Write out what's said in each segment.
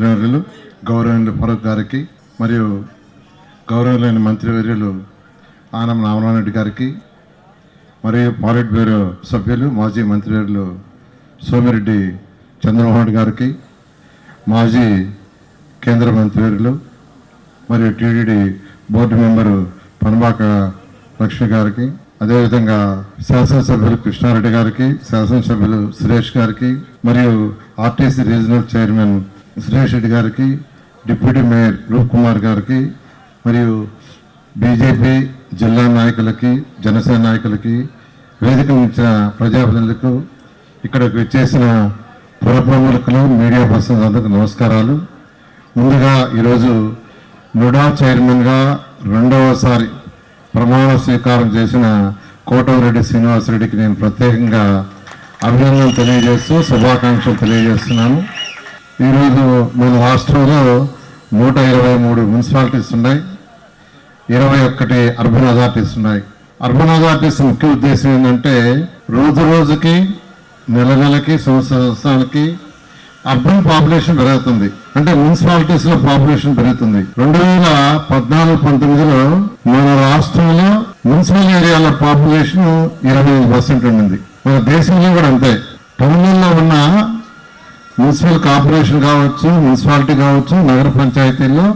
మంత్రివర్యులు గౌరవనీయులు ఫరూక్ గారికి మరియు గౌరవనీయులైన మంత్రివర్యులు ఆనం రామనారెడ్డి గారికి మరియు పాలిట్ బ్యూరో సభ్యులు మాజీ మంత్రివర్యులు సోమిరెడ్డి చంద్రమోహన్ రెడ్డి గారికి మాజీ కేంద్ర మంత్రివర్యులు మరియు T D D board member Panabaka Lakshmi గారికి అదేవిధంగా శాసనసభ్యులు కృష్ణారెడ్డి గారికి శాసనసభ్యులు సురేష్ గారికి మరియు RTC regional chairman Suresh Reddy గారికి డిప్యూటీ మేయర్ రూప్ కుమార్ గారికి మరియు బీజేపీ జిల్లా నాయకులకి జనసేన నాయకులకి వేదిక ఉంచిన ప్రజాప్రతినిధులకు ఇక్కడికి వచ్చేసిన పురప్రముఖులు మీడియా పర్సన్స్ అందరికీ నమస్కారాలు. ముందుగా ఈరోజు నుడా చైర్మన్గా రెండవసారి ప్రమాణ స్వీకారం చేసిన కోటమిరెడ్డి శ్రీనివాసరెడ్డికి నేను ప్రత్యేకంగా అభినందనలు తెలియజేస్తూ శుభాకాంక్షలు తెలియజేస్తున్నాను. ఈరోజు మన రాష్ట్రంలో నూట ఇరవై మూడు మున్సిపాలిటీస్ ఉన్నాయి. ఇరవై ఒక్కటి అర్బన్ అథారిటీస్ ఉన్నాయి. అర్బన్ అథారిటీస్ ముఖ్య ఉద్దేశం ఏంటంటే రోజు రోజుకి నెల నెలకి సంవత్సర సంవత్సరానికి అర్బన్ పాపులేషన్ పెరుగుతుంది. అంటే మున్సిపాలిటీస్లో పాపులేషన్ పెరుగుతుంది. రెండు వేల పద్నాలుగు పంతొమ్మిదిలో మన రాష్ట్రంలో మున్సిపల్ ఏరియాల పాపులేషన్ ఇరవై ఐదు పర్సెంట్ ఉండింది. మన దేశంలో కూడా అంతే. టౌన్లలో ఉన్న మున్సిపల్ కార్పొరేషన్ కావచ్చు మున్సిపాలిటీ కావచ్చు నగర పంచాయతీల్లో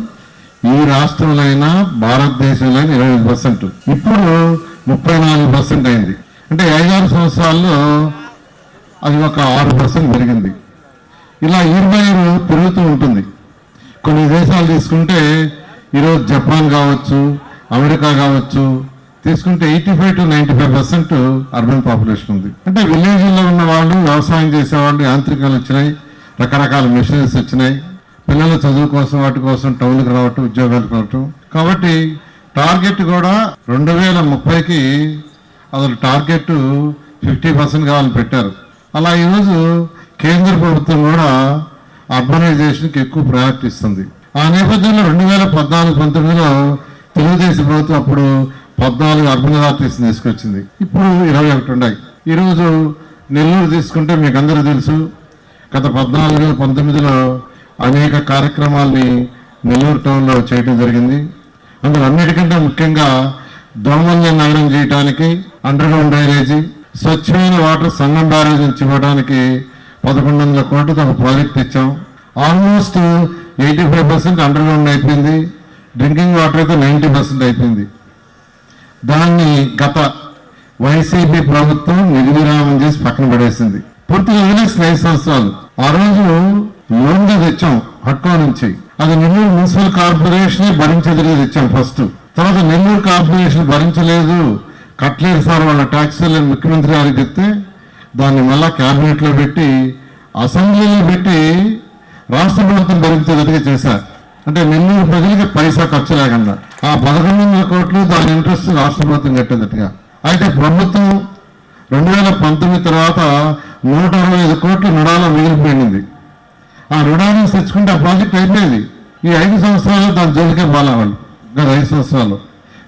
ఈ రాష్ట్రంలో అయినా భారతదేశంలో ఇరవై పర్సెంట్. ఇప్పుడు ముప్పై నాలుగు పర్సెంట్ అయింది. అంటే ఐదారు సంవత్సరాల్లో అది ఒక ఆరు పర్సెంట్ పెరిగింది. ఇలా ఇరవై పెరుగుతూ ఉంటుంది. కొన్ని దేశాలు తీసుకుంటే ఈరోజు జపాన్ కావచ్చు అమెరికా కావచ్చు తీసుకుంటే eighty five to ninety five percent urban population ఉంది. అంటే విలేజ్లో ఉన్న వాళ్ళు వ్యవసాయం చేసేవాళ్ళు యాంత్రికాలు వచ్చినాయి. రకరకాల మిషనరీస్ వచ్చినాయి. పిల్లల చదువు కోసం వాటి కోసం టౌన్కి రావటం ఉద్యోగాలకు రావటం. కాబట్టి టార్గెట్ కూడా రెండు వేల ముప్పైకి అసలు టార్గెట్ ఫిఫ్టీ పర్సెంట్ కావాలని పెట్టారు. అలా ఈరోజు కేంద్ర ప్రభుత్వం కూడా అర్బనైజేషన్కి ఎక్కువ ప్రయారిటీ ఇస్తుంది. ఆ నేపథ్యంలో రెండు వేల పద్నాలుగు పంతొమ్మిదిలో తెలుగుదేశం ప్రభుత్వం అప్పుడు పద్నాలుగు అర్బన్ అథారిటీస్ తీసుకొచ్చింది. ఇప్పుడు ఇరవై ఒకటి ఉన్నాయి. ఈరోజు నెల్లూరు తీసుకుంటే మీకు అందరూ తెలుసు గత పద్నాలుగు వేల పంతొమ్మిదిలో అనేక కార్యక్రమాల్ని నెల్లూరు టౌన్లో చేయడం జరిగింది. అందులో అన్నిటికంటే ముఖ్యంగా దోమల్ని నగరం చేయడానికి అండర్ గ్రౌండ్ డ్రైనేజీ స్వచ్ఛమైన వాటర్ సంగం బ్యారేజ్ నుంచి ఇవ్వడానికి పదకొండు వందల కోట్లతో ఒక ప్రాజెక్ట్ ఇచ్చాం almost eighty five percent underground అయిపోయింది. డ్రింకింగ్ వాటర్ అయితే నైంటీ పర్సెంట్ అయిపోయింది. దాన్ని గత వైసీపీ ప్రభుత్వం నిర్విరామం చేసి పక్కన పడేసింది. పూర్తిగా వదిలేసిన ఐదు సంవత్సరాలు. ఆ రోజు లోన్గా తెచ్చాం హట్కో నుంచి. అది నెల్లూరు మున్సిపల్ కార్పొరేషన్ భరించేదిగా తెచ్చాం ఫస్ట్. తర్వాత నెల్లూరు కార్పొరేషన్ భరించలేదు. కట్టలేదు సార్ వాళ్ళ ట్యాక్సీలు ముఖ్యమంత్రి గారికి చెప్తే దాన్ని మళ్ళా క్యాబినెట్లో పెట్టి అసెంబ్లీలో పెట్టి రాష్ట్ర ప్రభుత్వం భరించేదిగా చేశారు అంటే నెల్లూరు ప్రజలకి పైసా ఖర్చు లేకుండా. ఆ పదకొండు వందల కోట్లు దాని ఇంట్రెస్ట్ రాష్ట్ర ప్రభుత్వం కట్టేదట్టుగా అయితే ప్రభుత్వం రెండు వేల పంతొమ్మిది తర్వాత నూట అరవై ఐదు కోట్లు రుణాలు మిగిలిపోయింది. ఆ రుణాలను తెచ్చుకుంటే ఆ ప్రాజెక్ట్ అయిపోయింది. ఈ ఐదు సంవత్సరాలు దాని జోలికే బాగా గత ఐదు సంవత్సరాలు.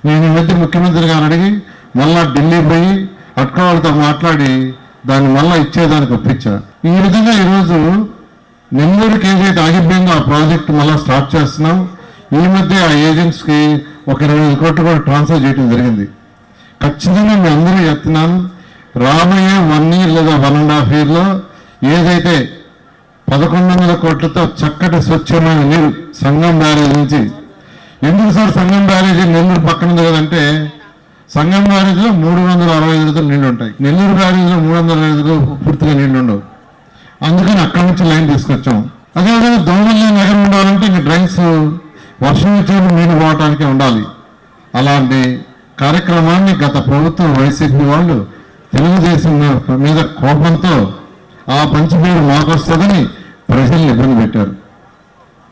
నేను ఈ మధ్య ముఖ్యమంత్రి గారు అడిగి మళ్ళా ఢిల్లీ పోయి అట్కా వాళ్ళతో మాట్లాడి దాన్ని మళ్ళీ ఇచ్చేదానికి ఒప్పించా. ఈ విధంగా ఈరోజు నెల్లూరుకి ఏదైతే ఆగిపోయిందో. ఆ ప్రాజెక్ట్ మళ్ళీ స్టార్ట్ చేస్తున్నాం. ఈ మధ్య ఆ ఏజెంట్స్కి ఒక ఇరవై ఐదు కోట్లు కూడా ట్రాన్స్ఫర్ చేయడం జరిగింది. ఖచ్చితంగా మీ అందరూ చెప్తున్నాను రాబోయే వన్ ఇయర్ లేదా వన్ అండ్ హాఫ్ ఇయర్లో ఏదైతే పదకొండు వందల కోట్లతో చక్కటి స్వచ్ఛమైన నీరు సంగం బ్యారేజ్ నుంచి ఎందుకు సార్ సంగం బ్యారేజ్ నెల్లూరు పక్కన ఉంది కదంటే సంగం బ్యారేజ్లో మూడు వందల అరవై ఐదు నీళ్ళు ఉంటాయి. నెల్లూరు బ్యారేజ్లో మూడు వందల అరవై ఐదు పూర్తిగా నీళ్ళు ఉండవు. అందుకని అక్కడి నుంచి లైన్ తీసుకొచ్చాం. అదేవిధంగా దోమల్లి నగరం ఉండాలంటే ఇంక డ్రైన్స్ వర్షం వచ్చేప్పుడు నీళ్ళు పోవటానికి ఉండాలి. అలాంటి కార్యక్రమాన్ని గత ప్రభుత్వం వైసీపీ వాళ్ళు తెలుగుదేశం మీద కోపంతో ఆ పంచిపేరు మాకు వస్తుందని ప్రజల్ని ఇబ్బంది పెట్టారు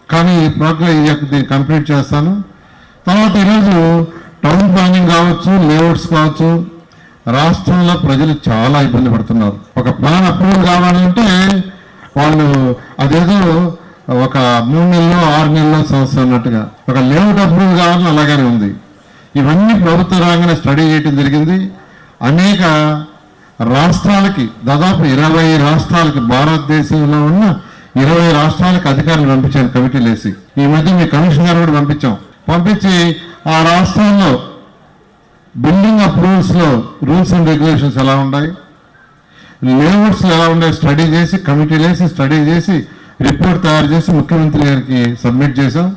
కానీ ఈ ప్రోగ్రామ్ దీన్ని కంప్లీట్ చేస్తాను. తర్వాత ఈరోజు టౌన్ ప్లానింగ్ కావచ్చు లేఅవుట్స్ కావచ్చు రాష్ట్రంలో ప్రజలు చాలా ఇబ్బంది పడుతున్నారు. ఒక ప్లాన్ అప్రూవల్ కావాలంటే వాళ్ళు అదేదో ఒక మూడు నెలలో ఆరు నెలలో సంవత్సరం అన్నట్టుగా ఒక లేఅవుట్ అప్రూవల్ కావాలని అలాగనే ఉంది. ఇవన్నీ ప్రభుత్వ రాగానే స్టడీ చేయడం జరిగింది. అనేక రాష్ట్రాలకి దాదాపు ఇరవై రాష్ట్రాలకి భారతదేశంలో ఉన్న ఇరవై రాష్ట్రాలకు అధికారులు పంపించాను కమిటీలు వేసి ఈ మధ్య మీ కమిషనర్ కూడా పంపించాం. పంపించి ఆ రాష్ట్రాల్లో బిల్డింగ్ అప్రూవల్స్లో రూల్స్ అండ్ రెగ్యులేషన్స్ ఎలా ఉన్నాయి? లేఅవుట్స్ ఎలా ఉన్నాయి? స్టడీ చేసి కమిటీలు వేసి స్టడీ చేసి రిపోర్ట్ తయారు చేసి ముఖ్యమంత్రి గారికి సబ్మిట్ చేశాం.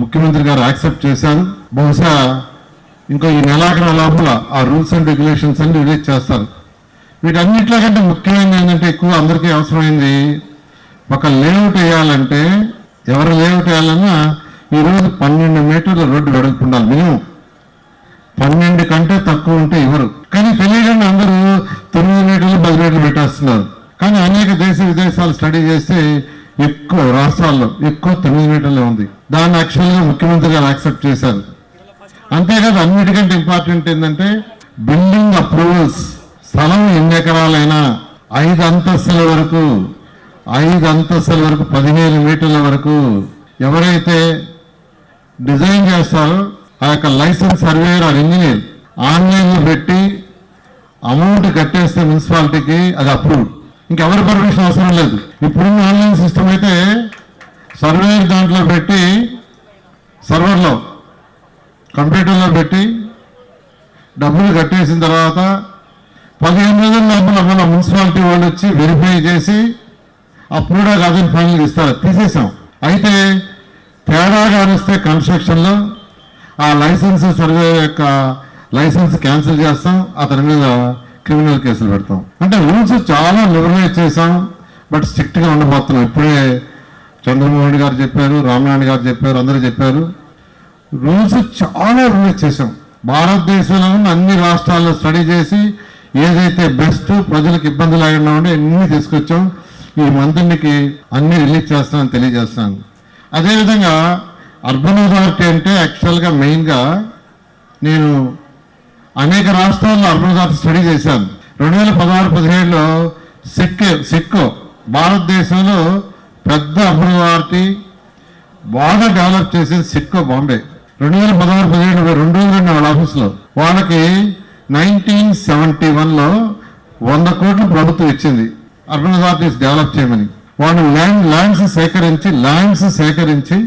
ముఖ్యమంత్రి గారు యాక్సెప్ట్ చేశారు. బహుశా ఇంకో ఈ నెలాఖరు లోపల ఆ రూల్స్ అండ్ రెగ్యులేషన్స్ అన్ని రిలీజ్ చేస్తారు. వీటన్నిట్లో కంటే ముఖ్యమైనది ఏంటంటే ఎక్కువ అందరికీ అవసరమైంది ఒక లేఅవుట్ వేయాలంటే ఎవరు లేఅవుట్ వేయాలన్నా ఈరోజు పన్నెండు మీటర్ల రోడ్డు వెడల్పు ఉండాలి మినిమం. పన్నెండు కంటే తక్కువ ఉంటే ఇవ్వరు కానీ తెలియకుండా అందరూ తొమ్మిది మీటర్లు పది మీటర్లు పెట్టేస్తున్నారు. కానీ అనేక దేశ విదేశాలు స్టడీ చేస్తే ఎక్కువ రాష్ట్రాల్లో ఎక్కువ తొమ్మిది మీటర్లే ఉంది. దాన్ని యాక్చువల్గా ముఖ్యమంత్రి గారు యాక్సెప్ట్ చేశారు. అంతేకాదు అన్నిటికంటే ఇంపార్టెంట్ ఏంటంటే బిల్డింగ్ అప్రూవల్స్ స్థలం ఎన్ని ఎకరాలైనా ఐదు అంతస్తుల వరకు ఐదు అంతస్తుల వరకు పదిహేను మీటర్ల వరకు ఎవరైతే డిజైన్ చేస్తారో ఆ యొక్క లైసెన్స్ సర్వేయర్ ఆర్ ఇంజనీర్ ఆన్లైన్లో పెట్టి అమౌంట్ కట్టేస్తే మున్సిపాలిటీకి అది అప్రూవ్డ్ ఇంకెవరి పర్మిషన్ అవసరం లేదు. ఇప్పుడున్న ఆన్లైన్ సిస్టమ్ అయితే సర్వేయర్ దాంట్లో పెట్టి సర్వర్లో కంప్యూటర్లో పెట్టి డబ్బులు కట్టేసిన తర్వాత పదిహేను రోజుల లోపల మన మున్సిపాలిటీ వాళ్ళు వచ్చి వెరిఫై చేసి అప్పుడు కాదని ఫైనల్ ఇస్తారు. తీసేసాం అయితే తేడా కానిస్తే కన్స్ట్రక్షన్లో ఆ లైసెన్స్ సర్వే యొక్క లైసెన్స్ క్యాన్సిల్ చేస్తాం. అతని మీద క్రిమినల్ కేసులు పెడతాం. అంటే రూల్స్ చాలా లిబరలైజ్ చేసాం బట్ స్ట్రిక్ట్గా ఉండబోతున్నాం. ఇప్పుడే చంద్రమోహన్ గారు చెప్పారు రామనారాయణ గారు చెప్పారు అందరూ చెప్పారు. రూల్స్ చాలా రూల్స్ చేసాం భారతదేశంలో ఉన్న అన్ని రాష్ట్రాల్లో స్టడీ చేసి ఏదైతే బెస్ట్ ప్రజలకు ఇబ్బంది లేకుండా ఉండే అన్ని తీసుకొచ్చాం. ఈ మంత్రికి అన్ని రిలీజ్ చేస్తానని తెలియజేస్తాను అదేవిధంగా అర్బన్ అథారిటీ అంటే యాక్చువల్గా మెయిన్గా నేను అనేక రాష్ట్రాల్లో అర్బన్ అథారిటీ స్టడీ చేశాను. రెండు వేల పదహారు పదిహేడులో సిక్కు సిక్కు భారతదేశంలో పెద్ద అర్బన్ అథారిటీ బాగా డెవలప్ చేసేది సిక్కు బాంబే. రెండు వేల పదహారు పదిహేడు రెండు రోజులు రెండు వాళ్ళ ఆఫీస్లో వాళ్ళకి నైన్టీన్ సెవెంటీ వన్లో వంద కోట్లు ప్రభుత్వం ఇచ్చింది. అర్బన్ అథారిటీస్ డెవలప్ చేయమని. వాళ్ళు ల్యాండ్ ల్యాండ్స్ సేకరించి ల్యాండ్స్ సేకరించి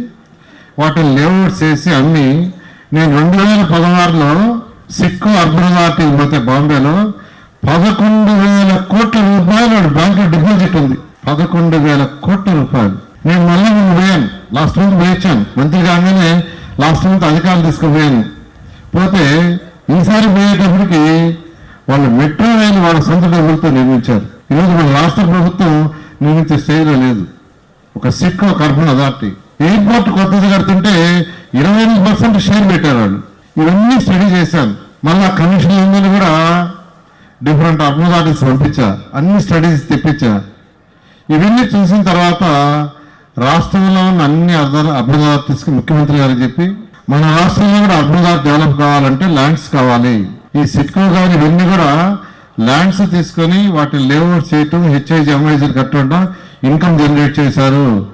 వాటిని లేఅవుట్ చేసి అమ్మి నేను రెండు వేల పదహారులో సిక్కు అర్బన్ అథారిటీ పోతే బాంబేలో పదకొండు వేల కోట్ల రూపాయలు వాడి బ్యాంకులో డిపాజిట్ ఉంది. పదకొండు వేల కోట్ల రూపాయలు. నేను మళ్ళీ నేను పోయాను లాస్ట్ మంత్ పోయొచ్చాను మంత్రి కాగానే లాస్ట్ మంత్ అధికారులు తీసుకుపోయాను పోతే ఈసారి పోయేటప్పటికి వాళ్ళు మెట్రో రైలు వాళ్ళ సొంత డబ్బులతో నిర్మించారు. ఈరోజు మన రాష్ట్ర ప్రభుత్వం నిర్మించే స్థాయిలో లేదు. ఒక సిక్ ఒక అథారిటీ. ఎయిర్పోర్ట్ కొత్తది కడుతుంటే ఇరవై ఎనిమిది పర్సెంట్ షేర్ పెట్టారు వాళ్ళు. ఇవన్నీ స్టడీ చేశాను మళ్ళీ కమిషన్ ఉందని కూడా డిఫరెంట్ అర్బన్ అథారిటీస్ పంపించా అన్ని స్టడీస్ తెప్పించా ఇవన్నీ చూసిన తర్వాత రాష్ట్రంలో ఉన్న అన్ని అర్బన్ తీసుకుని ముఖ్యమంత్రి గారు చెప్పి మన రాష్ట్రంలో కూడా అర్బన్ డెవలప్ కావాలంటే ల్యాండ్స్ కావాలి. ఈ సిట్కో కానీ ఇవన్నీ కూడా ల్యాండ్స్ తీసుకొని వాటిని లేఅవుట్ చేయటం హెచ్ఐజీ ఎంఐజీలు కట్టడం ఇన్కమ్ జనరేట్ చేశారు.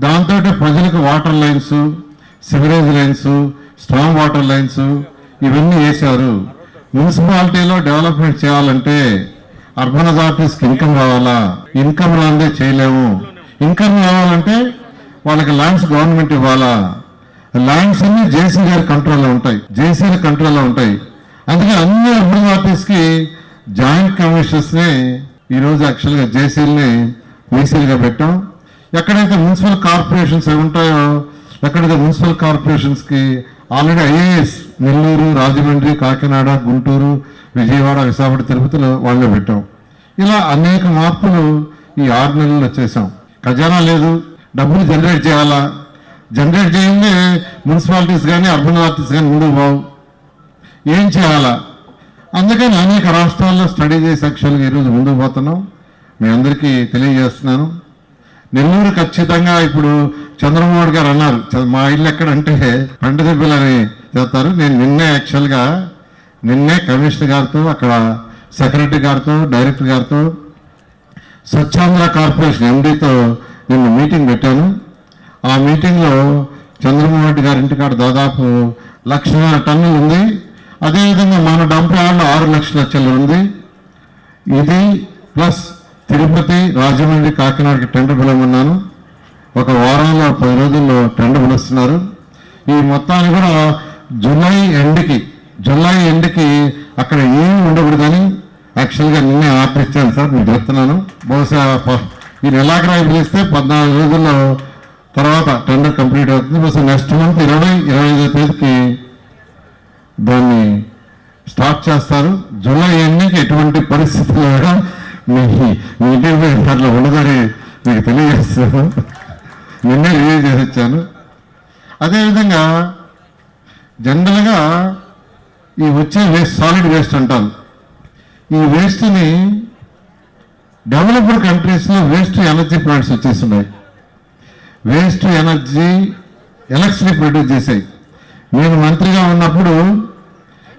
దాంతో ప్రజలకు water lines sewerage lines strong water lines ఇవన్నీ వేశారు. మున్సిపాలిటీలో డెవలప్మెంట్ చేయాలంటే అర్బన్ అథారిటీస్కి ఇన్కమ్ రావాలా? ఇన్కమ్ రాందే చేయలేము. ఇన్కమ్ రావాలంటే వాళ్ళకి ల్యాండ్స్ గవర్నమెంట్ ఇవ్వాలా? ల్యాండ్స్ అన్ని జేసీ గారి కంట్రోల్లో ఉంటాయి. జేసీల కంట్రోల్లో ఉంటాయి. అందుకే అన్ని అర్బన్ అథారిటీస్కి జాయింట్ కమిషనర్స్ని ఈ రోజు జేసీల్ని వీసీలుగా పెట్టాం. ఎక్కడైతే మున్సిపల్ కార్పొరేషన్స్ అవి ఉంటాయో ఎక్కడైతే మున్సిపల్ కార్పొరేషన్స్కి ఆల్రెడీ ఐఏఎస్ నెల్లూరు రాజమండ్రి కాకినాడ గుంటూరు విజయవాడ విశాఖపట్నం తిరుపతిలో వాళ్ళని పెట్టాం. ఇలా అనేక మార్పులు ఈ ఆరు నెలల్లో చేసాం ఖజానా లేదు. డబ్బులు జనరేట్ చేయాలా? జనరేట్ చేయండి మున్సిపాలిటీస్ కానీ అర్బన్ అథారిటీస్ కానీ ముందుకు పోవు. ఏం చేయాలా? అందుకని అనేక రాష్ట్రాల్లో స్టడీ చేసి యాక్చువల్గా ఈరోజు ముందుకు పోతున్నాం. మీ అందరికీ తెలియజేస్తున్నాను. నెల్లూరు ఖచ్చితంగా ఇప్పుడు చంద్రమోహన్ గారు అన్నారు మా ఇల్లు ఎక్కడంటే పంటదెబ్బలని చెప్తారు. నేను నిన్నే యాక్చువల్గా నిన్నే కమిషనర్ గారితో అక్కడ సెక్రటరీ గారితో డైరెక్టర్ గారితో స్వచ్ఛాంధ్ర కార్పొరేషన్ ఎండీతో నిన్న మీటింగ్ పెట్టాను. ఆ మీటింగ్లో చంద్రమోహన్ రెడ్డి గారి ఇంటికాడ దాదాపు లక్షన్నర టన్నులు ఉంది. అదేవిధంగా మన డంప్ ఆరు లక్షల చిల్లర ఉంది. ఇది ప్లస్ తిరుపతి రాజమండ్రి కాకినాడకి టెండర్ పిలవమన్నాను ఒక వారంలో పది రోజుల్లో టెండర్ పిలుస్తున్నారు ఈ మొత్తాన్ని కూడా జూలై ఎండ్కి జూలై ఎండ్కి అక్కడ ఏమి ఉండకూడదని యాక్చువల్గా నిన్నే ఆర్డర్ ఇచ్చాను సార్ నేను చెప్తున్నాను. బహుశా మీరు ఈ చేస్తే పద్నాలుగు రోజుల్లో తర్వాత టెండర్ కంప్లీట్ అవుతుంది. బస్ నెక్స్ట్ మంత్ ఇరవై ఇరవై ఐదో తేదీకి దాన్ని స్టార్ట్ చేస్తారు. జూలై ఎన్నిక ఎటువంటి పరిస్థితుల్లో కూడా మీ మీటింగ్ దాంట్లో ఉండదని మీకు తెలియజేస్తాను. నిన్నే రివ్యూ చేసి వచ్చాను. అదేవిధంగా జనరల్గా ఈ వచ్చే వేస్ట్ సాలిడ్ వేస్ట్ అంటాం. ఈ వేస్ట్ని డెవలప్డ్ కంట్రీస్లో వేస్ట్ ఎనర్జీ ప్లాంట్స్ వచ్చేస్తున్నాయి. వేస్ట్ ఎనర్జీ ఎలక్ట్రిసిటీ ప్రొడ్యూస్ చేశాయి. నేను మంత్రిగా ఉన్నప్పుడు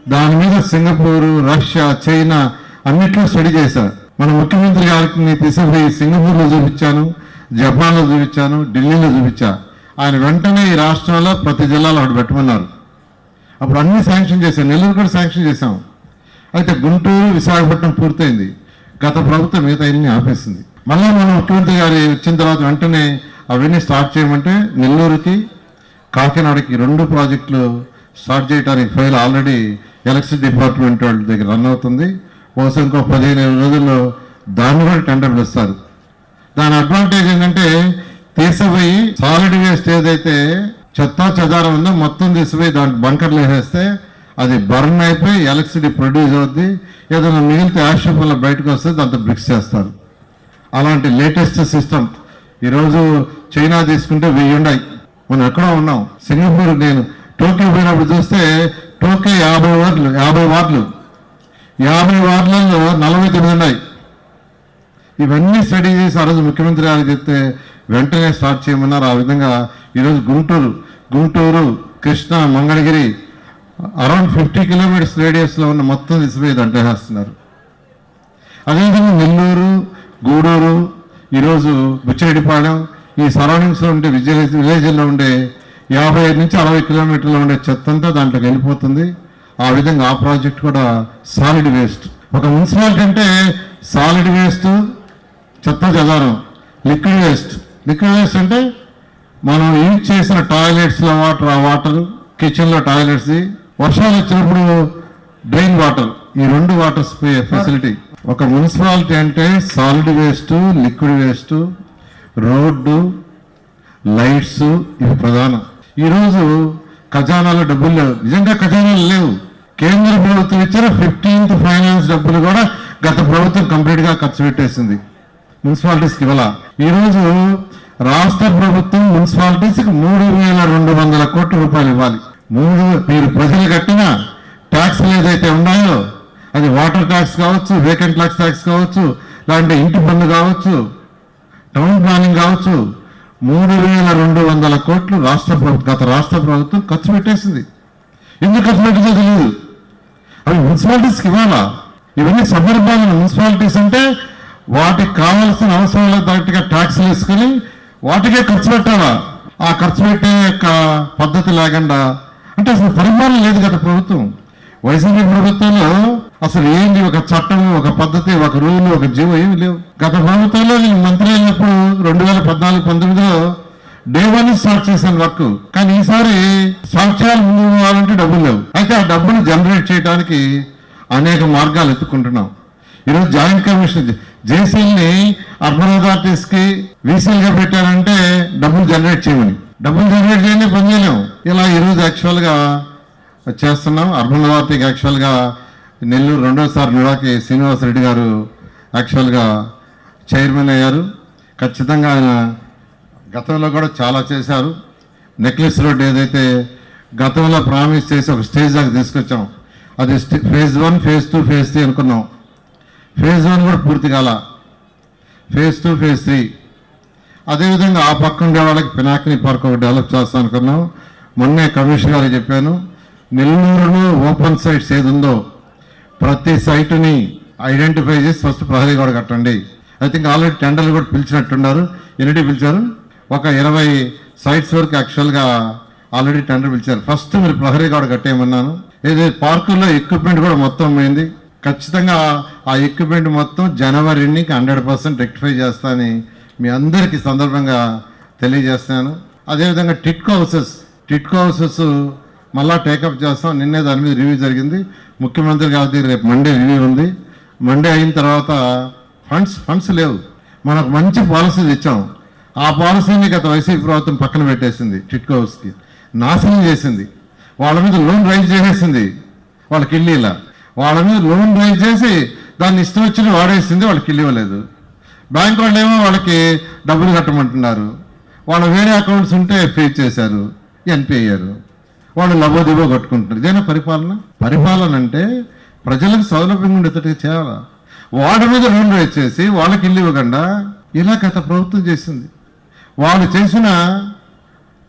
దాని మీద సింగపూర్ రష్యా చైనా అన్నిట్లో స్టడీ చేశారు మన ముఖ్యమంత్రి గారికి తీసుకుపోయి సింగపూర్లో చూపించాను జపాన్లో చూపించాను ఢిల్లీలో చూపించా. ఆయన వెంటనే ఈ రాష్ట్రంలో ప్రతి జిల్లాలో అక్కడ పెట్టమన్నారు. అప్పుడు అన్ని శాంక్షన్ చేశాం. నెల్లూరు కూడా శాంక్షన్ చేశాం. అయితే గుంటూరు విశాఖపట్నం పూర్తయింది. గత ప్రభుత్వం మిగతా అన్ని ఆపేసింది. మళ్ళీ మన ముఖ్యమంత్రి గారు వచ్చిన తర్వాత వెంటనే అవన్నీ స్టార్ట్ చేయమంటే నెల్లూరుకి కాకినాడకి రెండు ప్రాజెక్టులు స్టార్ట్ చేయడానికి ఫైల్ ఆల్రెడీ ఎలక్ట్రిసిటీ డిపార్ట్మెంట్ వాళ్ళ దగ్గర రన్ అవుతుంది. బహుశా ఇంకో పదిహేను ఇరవై రోజుల్లో దాన్ని కూడా టెండర్ పిలుస్తారు. దాని అడ్వాంటేజ్ ఏంటంటే తీసిపోయి సాలిడ్ వేస్ట్ ఏదైతే చెత్త చెదారం ఉందో మొత్తం తీసిపోయి దాంట్లో బంకర్లు వేసేస్తే అది బర్న్ అయిపోయి ఎలక్ట్రిసిటీ ప్రొడ్యూస్ అవుద్ది. ఏదైనా మిగిలితే యాష్ రూపంలో బయటకు వస్తే దాంతో బ్రిక్స్ చేస్తారు. అలాంటి లేటెస్ట్ సిస్టమ్ ఈరోజు చైనా తీసుకుంటే వెయ్యి ఉన్నాయి. మనం ఎక్కడో ఉన్నాం. సింగపూర్ నేను టోక్యో పోయినప్పుడు చూస్తే టోక్యో యాభై వార్డులు యాభై వార్డులు. యాభై వార్డులలో నలభై తొమ్మిది ఉన్నాయి. ఇవన్నీ స్టడీ చేసి ఆ రోజు ముఖ్యమంత్రి గారికి చెప్తే వెంటనే స్టార్ట్ చేయమన్నారు. ఆ విధంగా ఈరోజు Guntur Guntur Krishna Mangalagiri around fifty kilometres రేడియస్లో ఉన్న మొత్తం తీసిపోయి దాంట్లో వేస్తున్నారు అదేవిధంగా నెల్లూరు గూడూరు ఈరోజు బుచ్చిరెడ్డిపాళెం ఈ సరౌండింగ్స్లో ఉండే విలేజ్ విలేజ్లో ఉండే యాభై ఐదు నుంచి అరవై కిలోమీటర్లో ఉండే చెత్త అంతా దాంట్లోకి వెళ్ళిపోతుంది. ఆ విధంగా ఆ ప్రాజెక్ట్ కూడా సాలిడ్ వేస్ట్. ఒక మున్సిపాలిటీ అంటే సాలిడ్ వేస్ట్ చెత్త చెదారం లిక్విడ్ వేస్ట్. లిక్విడ్ వేస్ట్ అంటే మనం యూజ్ చేసిన టాయిలెట్స్లో వాటర్ ఆ వాటర్ కిచెన్లో టాయిలెట్స్ వర్షాలు వచ్చినప్పుడు డ్రైన్ వాటర్ ఈ రెండు వాటర్ ఫెసిలిటీ. ఒక మున్సిపాలిటీ అంటే solid waste liquid waste road lights ఇవి ప్రధానం. ఈరోజు ఖజానాలో డబ్బులు లేవు. నిజంగా ఖజానాలు లేవు. కేంద్ర ప్రభుత్వం ఇచ్చిన ఫిఫ్టీన్త్ ఫైనాన్స్ డబ్బులు కూడా గత ప్రభుత్వం కంప్లీట్గా ఖర్చు పెట్టేసింది. మున్సిపాలిటీస్కి ఇవ్వాల. ఈరోజు రాష్ట్ర ప్రభుత్వం మున్సిపాలిటీస్కి మూడు వేల రెండు వందల కోట్ల రూపాయలు ఇవ్వాలి. మూడు మీరు ప్రజలు కట్టిన ట్యాక్స్లు ఏదైతే ఉన్నాయో అది వాటర్ ట్యాక్స్ కావచ్చు వేకెంట్ ట్యాక్స్ ట్యాక్స్ కావచ్చు లేదంటే ఇంటి పన్ను కావచ్చు టౌన్ ప్లానింగ్ కావచ్చు మూడు వేల రెండు వందల కోట్లు రాష్ట్ర ప్రభుత్వం గత రాష్ట్ర ప్రభుత్వం ఖర్చు పెట్టేసింది. ఎందుకు ఖర్చు పెట్టిందో తెలియదు అవి మున్సిపాలిటీస్కి ఇవ్వాలా? ఇవన్నీ సబర్బాలను మున్సిపాలిటీస్ అంటే వాటికి కావాల్సిన అవసరాల తగ్గట్టుగా ట్యాక్స్లు వేసుకుని వాటికే ఖర్చు పెట్టాలా? ఆ ఖర్చు పెట్టే యొక్క పద్ధతి లేకుండా అంటే అసలు పరిమాణం లేదు గత ప్రభుత్వం. వైసీపీ ప్రభుత్వంలో అసలు ఏంటి ఒక చట్టం ఒక పద్ధతి ఒక రూల్ ఒక జీవో ఏమి లేవు. గత ప్రభుత్వంలో నేను మంత్రి అయినప్పుడు రెండు వేల పద్నాలుగు పంతొమ్మిదిలో డే వన్ స్టార్ట్ చేశాను వర్క్. కానీ ఈసారి సాక్ష్యాలు ముందు పోవాలంటే డబ్బులు లేవు. అయితే ఆ డబ్బును జనరేట్ చేయడానికి అనేక మార్గాలు ఎత్తుకుంటున్నాం. ఈరోజు జాయింట్ కమిషన్ జేసీల్ని అర్బన్ అథారిటీస్కి వీసీలుగా పెట్టారంటే డబ్బులు జనరేట్ చేయమని. డబ్బులు జనరేట్ చేయండి పని చేయలేము ఇలా ఈరోజు యాక్చువల్గా చేస్తున్నాం. అర్బన్ అథారిటీకి యాక్చువల్గా నెల్లూరు రెండోసారి నివాకి శ్రీనివాసరెడ్డి గారు యాక్చువల్గా చైర్మన్ అయ్యారు. ఖచ్చితంగా ఆయన గతంలో కూడా చాలా చేశారు. నెక్లెస్ రోడ్ ఏదైతే గతంలో ప్రామిస్ చేసి ఒక స్టేజ్ దాకా తీసుకొచ్చాం అది stay- phase one phase two phase three అనుకున్నాం. ఫేజ్ వన్ కూడా పూర్తి కాల. ఫేజ్ టూ ఫేజ్ త్రీ అదేవిధంగా ఆ పక్కన ఉండే వాళ్ళకి పినాకిని పార్క్ ఒకటి డెవలప్ చేస్తాం అనుకున్నాం మొన్నే కమిషనర్ గారికి చెప్పాను. నెల్లూరులో ఓపెన్ సైట్స్ ఏది ఉందో ప్రతి సైటుని ఐడెంటిఫై చేసి ఫస్ట్ ప్రహరీ గోడ కట్టండి. ఐ థింక్ ఆల్రెడీ టెండర్లు కూడా పిలిచినట్టున్నారు. ఎన్నిటి పిలిచారు? ఒక ఇరవై సైట్స్ వరకు యాక్చువల్గా ఆల్రెడీ టెండర్ పిలిచారు. ఫస్ట్ మీరు ప్రహరీ గోడ కట్టేయమన్నాను. ఇది పార్కుల్లో ఎక్విప్మెంట్ కూడా మొత్తం పోయింది. ఖచ్చితంగా ఆ ఎక్విప్మెంట్ మొత్తం జనవరికి హండ్రెడ్ పర్సెంట్ రెక్టిఫై చేస్తానని మీ అందరికీ సందర్భంగా తెలియజేస్తున్నాను. అదేవిధంగా టిట్కో హౌసెస్ టిట్కో హౌసెస్ మళ్ళా టేకప్ చేస్తాం. నిన్నే దాని మీద రివ్యూ జరిగింది. ముఖ్యమంత్రి గారి దగ్గర రేపు మండే రివ్యూ ఉంది. మండే అయిన తర్వాత ఫండ్స్ ఫండ్స్ లేవు. మనకు మంచి పాలసీలు ఇచ్చాం ఆ పాలసీని గత వైసీపీ ప్రభుత్వం పక్కన పెట్టేసింది టిట్కో హౌస్కి. నాశనం చేసింది. వాళ్ళ మీద లోన్ రైజ్ చేసేసింది వాళ్ళకి ఇల్లు ఇలా. వాళ్ళ మీద లోన్ రైజ్ చేసి దాన్ని ఇష్టం వచ్చిన వాడేసింది వాళ్ళకి ఇల్లు ఇవ్వలేదు. బ్యాంక్ వాళ్ళు ఏమో వాళ్ళకి డబ్బులు కట్టమంటున్నారు. వాళ్ళ వేరే అకౌంట్స్ ఉంటే పే చేశారు ఎన్పి అయ్యారు. వాళ్ళు లబోదిబో కట్టుకుంటున్నారు. ఇదేనా పరిపాలన? పరిపాలన అంటే ప్రజలకు సౌలభ్యంగా ఉండేటట్టుగా చేయాలా? వాడి మీద లోన్ వచ్చేసి వాళ్ళకి ఇల్లు ఇవ్వకుండా ఇలా గత ప్రభుత్వం చేసింది. వాళ్ళు చేసిన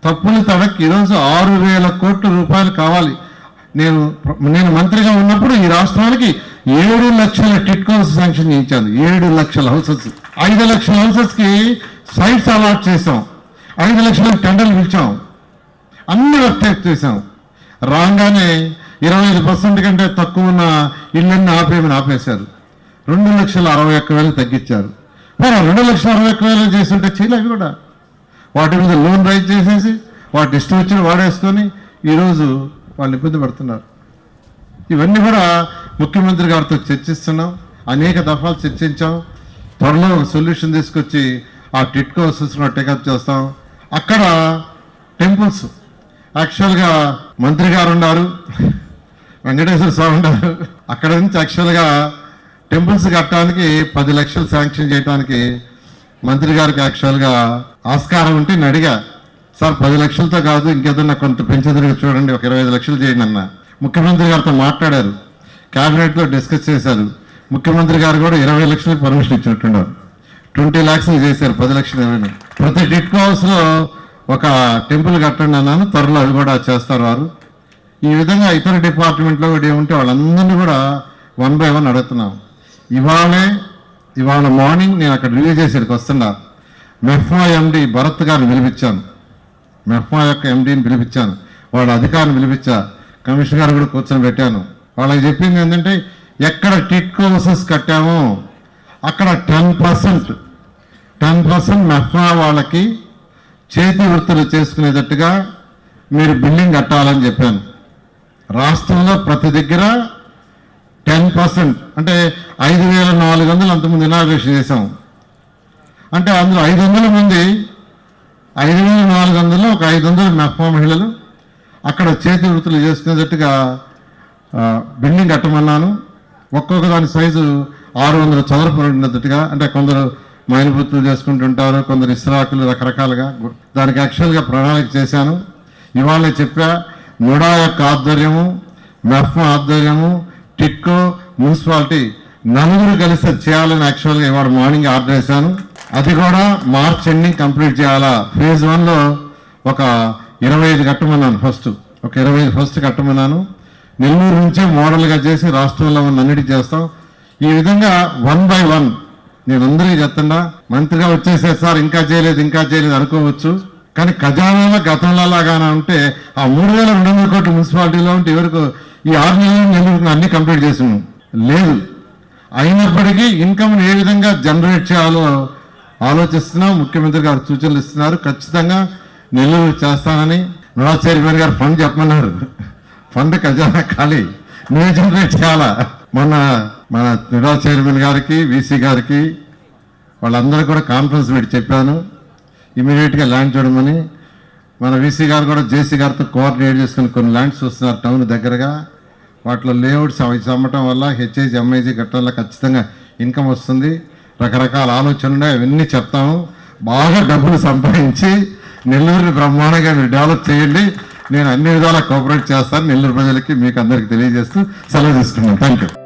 తప్పులు తడక్కి ఈరోజు ఆరు వేల కోట్ల రూపాయలు కావాలి. నేను నేను మంత్రిగా ఉన్నప్పుడు ఈ రాష్ట్రానికి ఏడు లక్షల టిట్కోస్ శాంక్షన్ చేయించాను. ఏడు లక్షల హౌసెస్. ఐదు లక్షల హౌసెస్కి సైట్స్ అలాట్ చేసాం ఐదు లక్షల టెండర్లు పిలిచాం. అన్ని వర్క్ చేసాం రాగానే ఇరవై ఐదు పర్సెంట్ కంటే తక్కువ ఉన్న ఇళ్ళన్ని ఆపేయమని ఆపేశారు. రెండు లక్షల అరవై ఒక్క వేలు తగ్గించారు. మరి రెండు లక్షల అరవై ఒక్క వేలు చేస్తుంటే చేయలేవి కూడా వాటి మీద లోన్ రైజ్ చేసేసి వాటి ఇష్టం వచ్చిన వాడేసుకొని ఈరోజు వాళ్ళు ఇబ్బంది పడుతున్నారు. ఇవన్నీ కూడా ముఖ్యమంత్రి గారితో చర్చిస్తున్నాం. అనేక దఫాలు చర్చించాం. త్వరలో సొల్యూషన్ తీసుకొచ్చి ఆ టిట్కో హౌసెస్లో టేకప్ చేస్తాం. అక్కడ టెంపుల్స్. యాక్చువల్గా మంత్రి గారు ఉన్నారు వెంకటేశ్వర స్వామి ఉన్నారు. అక్కడ నుంచి యాక్చువల్గా టెంపుల్స్ కట్టడానికి పది లక్షలు శాంక్షన్ చేయడానికి మంత్రి గారికి యాక్చువల్గా ఆస్కారం ఉంటే నేను అడిగా సార్ పది లక్షలతో కాదు ఇంకేదన్నా కొంత పెంచేదరిగా చూడండి ఒక ఇరవై ఐదు లక్షలు చేయండి అన్న. ముఖ్యమంత్రి గారితో మాట్లాడారు. క్యాబినెట్లో డిస్కస్ చేశారు. ముఖ్యమంత్రి గారు కూడా ఇరవై లక్షలకు పర్మిషన్ ఇచ్చినట్టున్నారు. ట్వంటీ ల్యాక్స్ చేశారు పది లక్షలు ఇరవై ప్రతి టిట్కో హౌస్లో ఒక టెంపుల్ కట్టండి అన్నాను త్వరలో అవి కూడా చేస్తారు వారు. ఈ విధంగా ఇతర డిపార్ట్మెంట్లో కూడా ఏముంటే వాళ్ళందరినీ కూడా వన్ బై వన్ అడుగుతున్నాం. ఇవాళే ఇవాళ మార్నింగ్ నేను అక్కడ రివ్యూ చేసేకి వస్తున్నా. మెఫ్మా ఎండి భరత్ గారిని పిలిపించాను. మెఫ్మా యొక్క ఎండీని పిలిపించాను. వాళ్ళ అధికారిని పిలిపించా. కమిషనర్ గారు కూడా కూర్చొని పెట్టాను. వాళ్ళకి చెప్పింది ఏంటంటే ఎక్కడ టిట్కో హౌసెస్ కట్టామో అక్కడ ten percent ten percent MEPMA వాళ్ళకి చేతి వృత్తులు చేసుకునేటట్టుగా మీరు బిల్డింగ్ కట్టాలని చెప్పాను. రాష్ట్రంలో ప్రతి దగ్గర టెన్ పర్సెంట్ అంటే ఐదు వేల నాలుగు వందలు అంతమంది ఇనాగ్రేషన్ చేశాము అంటే అందులో ఐదు వందల మంది ఐదు వేల నాలుగు వందలు ఒక ఐదు వందల మెఫ్మా మహిళలు అక్కడ చేతి వృత్తులు చేసుకునేటట్టుగా బిల్డింగ్ కట్టమన్నాను. ఒక్కొక్క దాని సైజు ఆరు వందల చదరపు ఉన్నట్టుగా అంటే కొందరు మైనపుత్రులు చేసుకుంటుంటారు కొందరు ఇస్రాకులు రకరకాలుగా. దానికి యాక్చువల్గా ప్రణాళిక చేశాను. ఇవాళ చెప్పా నుడా యొక్క ఆధ్వర్యము మెఫ్ ఆధ్వర్యము టిక్కు మున్సిపాలిటీ నలుగురు కలిసి చేయాలని యాక్చువల్గా ఇవాళ మార్నింగ్ ఆర్డర్ చేశాను అది కూడా మార్చ్ ఎండింగ్ కంప్లీట్ చేయాలా? ఫేజ్ వన్లో ఒక ఇరవై ఐదు కట్టమన్నాను ఫస్ట్. ఒక ఇరవై ఐదు ఫస్ట్ కట్టమన్నాను. నెల్లూరు నుంచే మోడల్గా చేసి రాష్ట్రంలో ఉన్న అన్నిటి చేస్తాం. ఈ విధంగా వన్ బై వన్ నేను అందరికీ చెప్తున్నా మంత్రిగా వచ్చేసారు సార్ ఇంకా చేయలేదు ఇంకా చేయలేదు అనుకోవచ్చు. కానీ ఖజానాలో గతంలో లాగానే ఉంటే ఆ మూడు వేల రెండు వందల కోట్ల మున్సిపాలిటీలో ఉంటే ఎవరికి ఈ ఆరు నెలలు నెల్లూరు అన్ని కంప్లీట్ చేసినాం లేదు. అయినప్పటికీ ఇన్కమ్ని ఏ విధంగా జనరేట్ చేయాలో ఆలోచిస్తున్నాం. ముఖ్యమంత్రి గారు సూచనలు ఇస్తున్నారు. ఖచ్చితంగా నెల్లూరు చేస్తానని నుడా చైర్మన్ గారు ఫండ్ చెప్పమన్నారు. ఫండ్ ఖజానా ఖాళీ. నువ్వే జనరేట్ చేయాలా మన మన నుడా చైర్మన్ గారికి వీసీ గారికి వాళ్ళందరూ కూడా కాన్ఫరెన్స్ పెట్టి చెప్పాను. ఇమీడియట్గా ల్యాండ్ చూడమని. మన వీసీ గారు కూడా జేసీ గారితో కోఆర్డినేట్ చేసుకుని కొన్ని ల్యాండ్స్ వస్తున్నారు టౌన్ దగ్గరగా. వాటిలో లేఅవుట్స్ అవి అమ్మటం వల్ల హెచ్ఐజీ ఎంఐజీ కట్టడం వల్ల ఖచ్చితంగా ఇన్కమ్ వస్తుంది. రకరకాల ఆలోచనలు ఉన్నాయి అవన్నీ చెప్తాము. బాగా డబ్బులు సంపాదించి నెల్లూరుని బ్రహ్మాండంగా మీరు డెవలప్ చేయండి. నేను అన్ని విధాలా కోఆపరేట్ చేస్తాను నెల్లూరు ప్రజలకి మీకు అందరికి తెలియజేస్తూ సెలవు తీసుకున్నాను thank you